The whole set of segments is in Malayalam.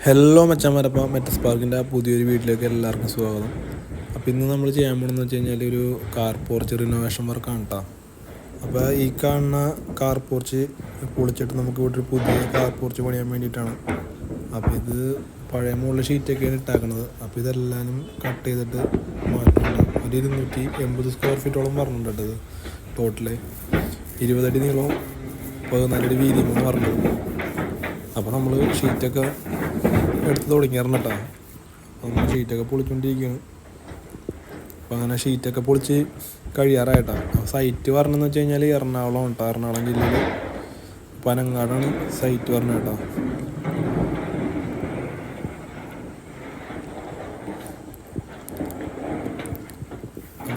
ഹലോ മച്ചാമാരപ്പം മറ്റേ സ്പാർക്കിന്റെ ആ പുതിയൊരു വീട്ടിലേക്ക് എല്ലാവർക്കും സ്വാഗതം. അപ്പോൾ ഇന്ന് നമ്മൾ ചെയ്യാൻ പോകണമെന്ന് വെച്ച് കഴിഞ്ഞാൽ ഒരു കാർ പോർച്ച് റിനോവേഷൻ വർക്കാണ് കേട്ടോ അപ്പോൾ ഈ കാണുന്ന കാർ പോർച്ച് പൊളിച്ചിട്ട് നമുക്ക് ഇവിടെ ഒരു പുതിയ കാർ പോർച്ച് പണിയാൻ വേണ്ടിയിട്ടാണ്. അപ്പോൾ ഇത് പഴയ മുകളിൽ ഷീറ്റൊക്കെയാണ് ഇട്ടാക്കുന്നത് അപ്പോൾ ഇതെല്ലാനും കട്ട് ചെയ്തിട്ട് മാറ്റുന്നുണ്ട് ഒരു ഇരുന്നൂറ്റി എൺപത് സ്ക്വയർ ഫീറ്റോളം പറഞ്ഞിട്ടുണ്ട് ഇത് ടോട്ടൽ ഇരുപതടി നീളവും പതിനാലടി വീതിയുമാണ് പറഞ്ഞത് അപ്പോൾ നമ്മൾ ഷീറ്റൊക്കെ എടുത്ത് തുടങ്ങിയായിരുന്നു കേട്ടോ അങ്ങനെ ഷീറ്റൊക്കെ പൊളിച്ചുകൊണ്ടിരിക്കുകയാണ് അപ്പോൾ അങ്ങനെ ഷീറ്റൊക്കെ പൊളിച്ച് കഴിയാറായിട്ടാ. സൈറ്റ് പറഞ്ഞതെന്ന് വെച്ച് കഴിഞ്ഞാൽ എറണാകുളം കേട്ടോ. എറണാകുളം ജില്ലയിൽ പനങ്ങാടാണ് സൈറ്റ് പറഞ്ഞത് കേട്ടോ.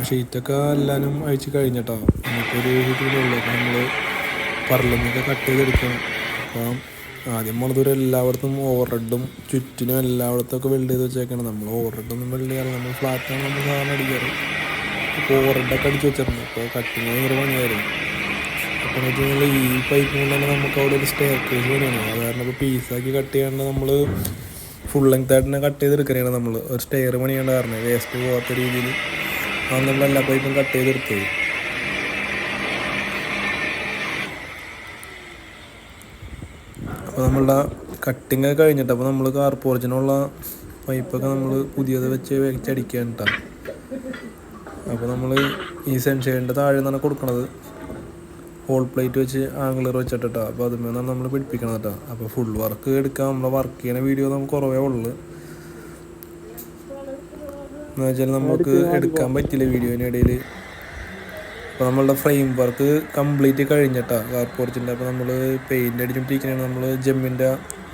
ഷീറ്റൊക്കെ എല്ലാവരും അഴിച്ച് കഴിഞ്ഞിട്ടോ. നമുക്കൊരു ഷീറ്റ് ഉള്ളൂ. അപ്പം നമ്മൾ പറലൊന്നൊക്കെ കട്ട് ചെയ്തെടുക്കണം. അപ്പം ആദ്യം പോണതൊരു എല്ലായിടത്തും ഓവർ റെഡും ചുറ്റിനും എല്ലായിടത്തും ഒക്കെ വെൽഡ് ചെയ്ത് വെച്ചേക്കാണ്. നമ്മൾ ഓവർ റെഡൊന്നും വെൽഡ് ചെയ്യാറില്ല. നമ്മൾ ഫ്ലാറ്റാണ് നമ്മൾ സാധാരണ അടിക്കാറ്. ഇപ്പോൾ ഓവർ റെഡൊക്കെ അടിച്ച് വെച്ചിരുന്നു അപ്പോൾ കട്ടിങ് ഭയങ്കര പണിയായിരുന്നു. അപ്പോൾ എന്ന് വെച്ച് കഴിഞ്ഞാൽ ഈ പൈപ്പ് കൊണ്ട് തന്നെ നമുക്ക് അവിടെ ഒരു സ്റ്റെയർ കേസ് പണിയാണ് അത് ഇപ്പോൾ പീസാക്കി കട്ട് ചെയ്യാണ്ട് നമ്മൾ ഫുൾ ലെങ്ത് ആയിട്ട് തന്നെ കട്ട് ചെയ്തെടുക്കുകയാണ് നമ്മൾ ഒരു സ്റ്റെയർ പണിയേണ്ട കാരണം വേസ്റ്റ് പോകാത്ത രീതിയിൽ അതാണ് നമ്മൾ എല്ലാ പൈപ്പും കട്ട് ചെയ്തെടുത്തത്. അപ്പോൾ നമ്മളുടെ കട്ടിങ് ഒക്കെ കഴിഞ്ഞിട്ട് അപ്പോൾ നമ്മൾ കാർ പോർച്ചിനുള്ള പൈപ്പൊക്കെ നമ്മൾ പുതിയത് വെച്ച് വെച്ചടിക്കാൻ കേട്ടോ അപ്പോൾ നമ്മൾ ഈ സെൻഷേഡിന്റെ താഴെ നിന്നാണ് കൊടുക്കണത്. ഹോൾ പ്ലേറ്റ് വെച്ച് ആംഗിളർ വെച്ചിട്ടാ അപ്പോൾ അതിൽ നിന്നാണ് നമ്മൾ പിടിപ്പിക്കണത് കേട്ടോ അപ്പോൾ ഫുൾ വർക്ക് എടുക്കാൻ നമ്മൾ വർക്ക് ചെയ്യുന്ന വീഡിയോ നമുക്ക് കുറവേ ഉള്ളൂ. എന്ന് വെച്ചാൽ നമുക്ക് എടുക്കാൻ പറ്റില്ല വീഡിയോയിനിടയിൽ അപ്പോൾ നമ്മളുടെ ഫ്രെയിം വർക്ക് കംപ്ലീറ്റ് കഴിഞ്ഞിട്ടാണ് കാർ പോർച്ചിന്റെ അപ്പോൾ നമ്മൾ പെയിന്റ് അടിച്ചുകൊണ്ടിരിക്കുകയാണ് നമ്മൾ ജെമ്മിന്റെ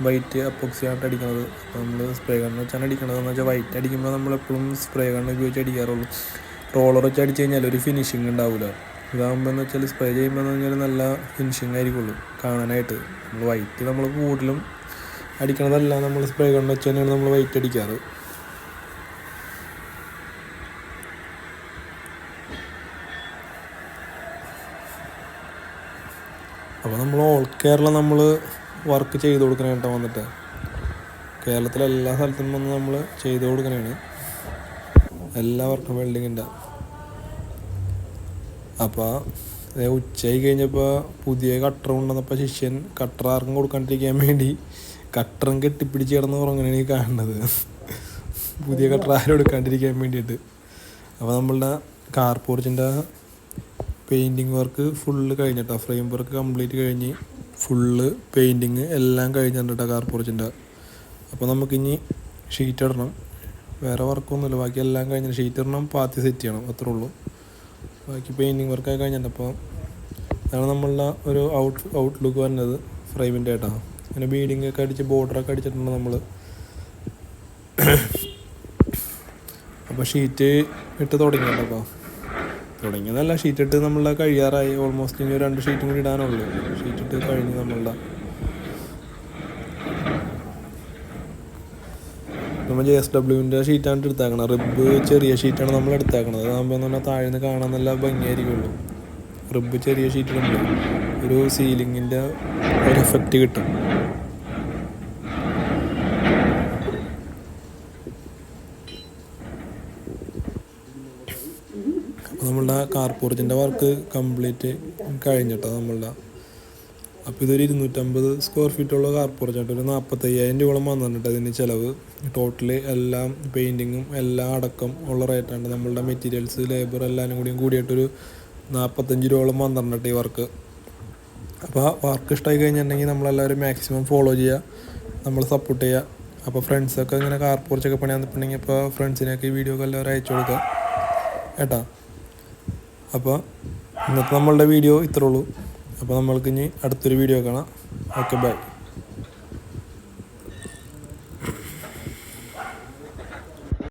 വൈറ്റ് അപ്പോക്സിയായിട്ട് അടിക്കുന്നത് അപ്പോൾ നമ്മൾ സ്പ്രേ ഗണ്ണ് വെച്ചാണ് അടിക്കുന്നത് എന്ന് വെച്ചാൽ വൈറ്റ് അടിക്കുമ്പോൾ നമ്മൾ എപ്പോഴും സ്പ്രേ ഗണ്ണ് ഉപയോഗിച്ച് അടിക്കാറുള്ളൂ. റോളർ വെച്ച് അടിച്ച് കഴിഞ്ഞാൽ ഒരു ഫിനിഷിംഗ് ഉണ്ടാവില്ല ഇതാകുമ്പോൾ എന്ന് വെച്ചാൽ സ്പ്രേ ചെയ്യുമ്പോൾ എന്ന് പറഞ്ഞാൽ നല്ല ഫിനിഷിംഗ് ആയിരിക്കുള്ളൂ കാണാനായിട്ട്. നമ്മൾ വൈറ്റ് നമ്മൾ കൂടുതലും അടിക്കണതല്ല. നമ്മൾ സ്പ്രേ ഗണ്ണ് വെച്ച് തന്നെയാണ് നമ്മൾ വൈറ്റ് അടിക്കാറ്. അപ്പോൾ നമ്മൾ ഓൾ കേരള നമ്മൾ വർക്ക് ചെയ്ത് കൊടുക്കണേ കേട്ടോ വന്നിട്ട്. കേരളത്തിലെ എല്ലാ സ്ഥലത്തും വന്ന് നമ്മൾ ചെയ്ത് കൊടുക്കണേണ്. എല്ലാ വർക്കും വെൽഡിങ്ങിന്റെ അപ്പോൾ ഉച്ചയായി കഴിഞ്ഞപ്പോൾ പുതിയ കട്ടർ കൊണ്ടുവന്നപ്പോൾ ശിഷ്യൻ കട്ടർ ആർക്കും കൊടുക്കാണ്ടിരിക്കാൻ വേണ്ടി കട്ടറും കെട്ടിപ്പിടിച്ച് കിടന്ന് ഉറങ്ങണേ കാണുന്നത്. പുതിയ കട്ടർ ആരും എടുക്കാണ്ടിരിക്കാൻ വേണ്ടിയിട്ട്. അപ്പോൾ നമ്മളുടെ കാർ പോർച്ചിന്റെ പെയിന്റിങ് വർക്ക് ഫുള്ള് കഴിഞ്ഞിട്ടാ. ഫ്രെയിം വർക്ക് കംപ്ലീറ്റ് കഴിഞ്ഞ് ഫുള്ള് പെയിന്റിങ് എല്ലാം കഴിഞ്ഞിട്ടാ കാർ പോർച്ചിന്റെ അപ്പോൾ നമുക്കിനി ഷീറ്റ് ഇടണം. വേറെ വർക്കൊന്നുമില്ല ബാക്കി എല്ലാം കഴിഞ്ഞ ഷീറ്റ് ഇടണം പാത്തി സെറ്റ് ചെയ്യണം. അത്രേ ഉള്ളൂ. ബാക്കി പെയിന്റിങ് വർക്കൊക്കെ കഴിഞ്ഞിട്ട് അപ്പോൾ അതാണ് നമ്മളുടെ ഒരു ഔട്ട് ഔട്ട്ലുക്ക് വരുന്നത് ഫ്രെയിമിന്റെ ആയിട്ടാണ് അങ്ങനെ ബീഡിങ് ഒക്കെ അടിച്ച് ബോർഡറൊക്കെ അടിച്ചിട്ടുണ്ട് നമ്മൾ അപ്പോൾ ഷീറ്റ് ഇട്ട് തുടങ്ങിയിട്ടുണ്ട് അപ്പോൾ തുടങ്ങിയതല്ല ഷീറ്റ് ഇട്ട് നമ്മളുടെ കഴിയാറായി. ഓൾമോസ്റ്റ് ഇനി രണ്ട് ഷീറ്റും കൂടി ഇടാനുള്ളൂ. ഷീറ്റ് ഇട്ട് കഴിഞ്ഞ് നമ്മളുടെ നമ്മൾ ജെ എസ് ഡബ്ല്യുവിന്റെ ഷീറ്റാണ് എടുത്താക്കണം റിബ് ചെറിയ ഷീറ്റാണ് നമ്മൾ എടുത്താക്കണത്. അതാകുമ്പോൾ എന്ന് പറഞ്ഞാൽ താഴെ കാണാൻ നല്ല ഭംഗിയായിരിക്കുള്ളൂ. റിബ് ചെറിയ ഷീറ്റിലുണ്ട് ഒരു സീലിങ്ങിന്റെ ഒരു എഫക്റ്റ് കിട്ടും. നമ്മളുടെ കാർ പോർച്ചിന്റെ വർക്ക് കംപ്ലീറ്റ് കഴിഞ്ഞിട്ടോ നമ്മളുടെ? അപ്പോൾ ഇതൊരു ഇരുന്നൂറ്റമ്പത് സ്ക്വയർ ഫീറ്റുള്ള കാർ പോർച്ചായിട്ട് ഒരു നാൽപ്പത്തയ്യായിരം രൂപയോളം വന്നിട്ടുണ്ട് അതിന് ചിലവ്. ടോട്ടൽ എല്ലാം പെയിന്റിങ്ങും എല്ലാം അടക്കം ഉള്ള റേറ്റാണ് നമ്മളുടെ മെറ്റീരിയൽസ് ലേബർ എല്ലാവരും കൂടിയും കൂടിയിട്ടൊരു നാൽപ്പത്തഞ്ച് രൂപയോളം വന്നിട്ടുണ്ട് ഈ വർക്ക് അപ്പോൾ വർക്ക് ഇഷ്ടമായി കഴിഞ്ഞിട്ടുണ്ടെങ്കിൽ നമ്മളെല്ലാവരും മാക്സിമം ഫോളോ ചെയ്യുക. നമ്മൾ സപ്പോർട്ട് ചെയ്യുക. അപ്പോൾ ഫ്രണ്ട്സൊക്കെ ഇങ്ങനെ കാർപോർച്ചൊക്കെ പണിയാൻ നിൽപ്പുണ്ടെങ്കിൽ ഇപ്പോൾ ഫ്രണ്ട്സിനൊക്കെ ഈ വീഡിയോ ഒക്കെ എല്ലാവരും അയച്ചു കൊടുക്കുക. കേട്ടോ അപ്പോൾ ഇന്നത്തെ നമ്മളുടെ വീഡിയോ ഇത്രേ ഉള്ളൂ. അപ്പോൾ നമ്മൾക്ക് ഇനി അടുത്തൊരു വീഡിയോ കാണാം. Okay bye.